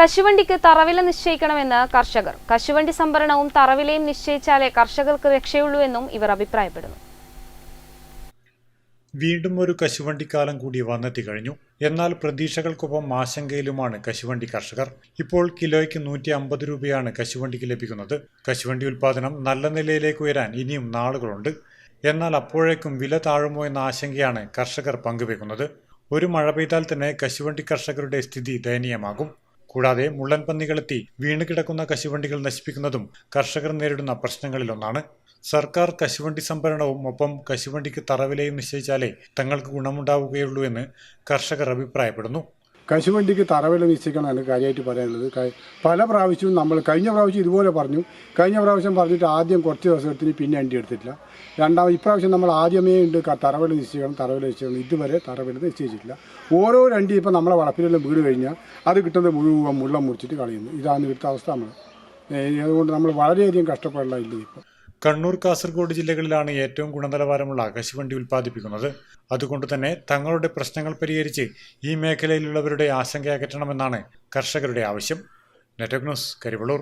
കശുവണ്ടിക്ക് തറവില നിശ്ചയിക്കണമെന്ന് കർഷകർ. കശുവണ്ടി സംഭരണവും തറവിലയും നിശ്ചയിച്ചാലേ കർഷകർക്ക് രക്ഷയുള്ളൂ എന്നും ഇവർ അഭിപ്രായപ്പെടുന്നു. വീണ്ടും ഒരു കശുവണ്ടിക്കാലം കൂടി വന്നെത്തി കഴിഞ്ഞു. എന്നാൽ പ്രതീക്ഷകൾക്കൊപ്പം ആശങ്കയിലുമാണ് കശുവണ്ടി കർഷകർ. ഇപ്പോൾ കിലോയ്ക്ക് നൂറ്റി അമ്പത് രൂപയാണ് കശുവണ്ടിക്ക് ലഭിക്കുന്നത്. കശുവണ്ടി ഉൽപാദനം നല്ല നിലയിലേക്ക് ഉയരാൻ ഇനിയും നാളുകളുണ്ട്. എന്നാൽ അപ്പോഴേക്കും വില താഴുമോ എന്ന ആശങ്കയാണ് കർഷകർ പങ്കുവെക്കുന്നത്. ഒരു മഴ പെയ്താൽ തന്നെ കശുവണ്ടി കർഷകരുടെ സ്ഥിതി ദയനീയമാകും. കൂടാതെ മുള്ളൻ പന്നികളെത്തി വീണ് കിടക്കുന്ന കശുവണ്ടികൾ നശിപ്പിക്കുന്നതും കർഷകർ നേരിടുന്ന പ്രശ്നങ്ങളിലൊന്നാണ്. സർക്കാർ കശുവണ്ടി സംഭരണവും ഒപ്പം കശുവണ്ടിക്ക് തറവിലയും നിശ്ചയിച്ചാലേ തങ്ങൾക്ക് ഗുണമുണ്ടാവുകയുള്ളൂ എന്ന് കർഷകർ അഭിപ്രായപ്പെടുന്നു. കശുവണ്ടിക്ക് തറവില നിശ്ചയിക്കണമെന്ന് കാര്യമായിട്ട് പറയാനുള്ളത് പല പ്രാവശ്യവും നമ്മൾ കഴിഞ്ഞ പ്രാവശ്യം ഇതുപോലെ പറഞ്ഞു. കഴിഞ്ഞ പ്രാവശ്യം പറഞ്ഞിട്ട് ആദ്യം കുറച്ച് ദിവസം എടുത്തിന് പിന്നെ അണ്ടി എടുത്തിട്ടില്ല. രണ്ടാമത് ഇപ്രാവശ്യം നമ്മൾ ആദ്യമേ ഉണ്ട് തറവില നിശ്ചയിക്കണം തറവില നിശ്ചയിക്കണം. ഇതുവരെ തറവില നിശ്ചയിച്ചിട്ടില്ല. ഓരോ രണ്ടി ഇപ്പം നമ്മളെ വളപ്പിലെല്ലാം വീട് കഴിഞ്ഞാൽ അത് കിട്ടുന്നത് മുഴുവൻ മുള്ളം മുറിച്ചിട്ട് കളയുന്നു. ഇതാണ് ഇവിടുത്തെ അവസ്ഥ നമ്മൾ. അതുകൊണ്ട് നമ്മൾ വളരെയധികം കഷ്ടപ്പെടേണ്ട ഇല്ല ഇപ്പോൾ കണ്ണൂർ കാസർഗോഡ് ജില്ലകളിലാണ് ഏറ്റവും ഗുണനിലവാരമുള്ള കശുവണ്ടി ഉൽപ്പാദിപ്പിക്കുന്നത്. അതുകൊണ്ട് തന്നെ തങ്ങളുടെ പ്രശ്നങ്ങൾ പരിഹരിച്ച് ഈ മേഖലയിലുള്ളവരുടെ ആശങ്ക അകറ്റണമെന്നാണ് കർഷകരുടെ ആവശ്യം. നെറ്റക് ന്യൂസ് കരിവള്ളൂർ.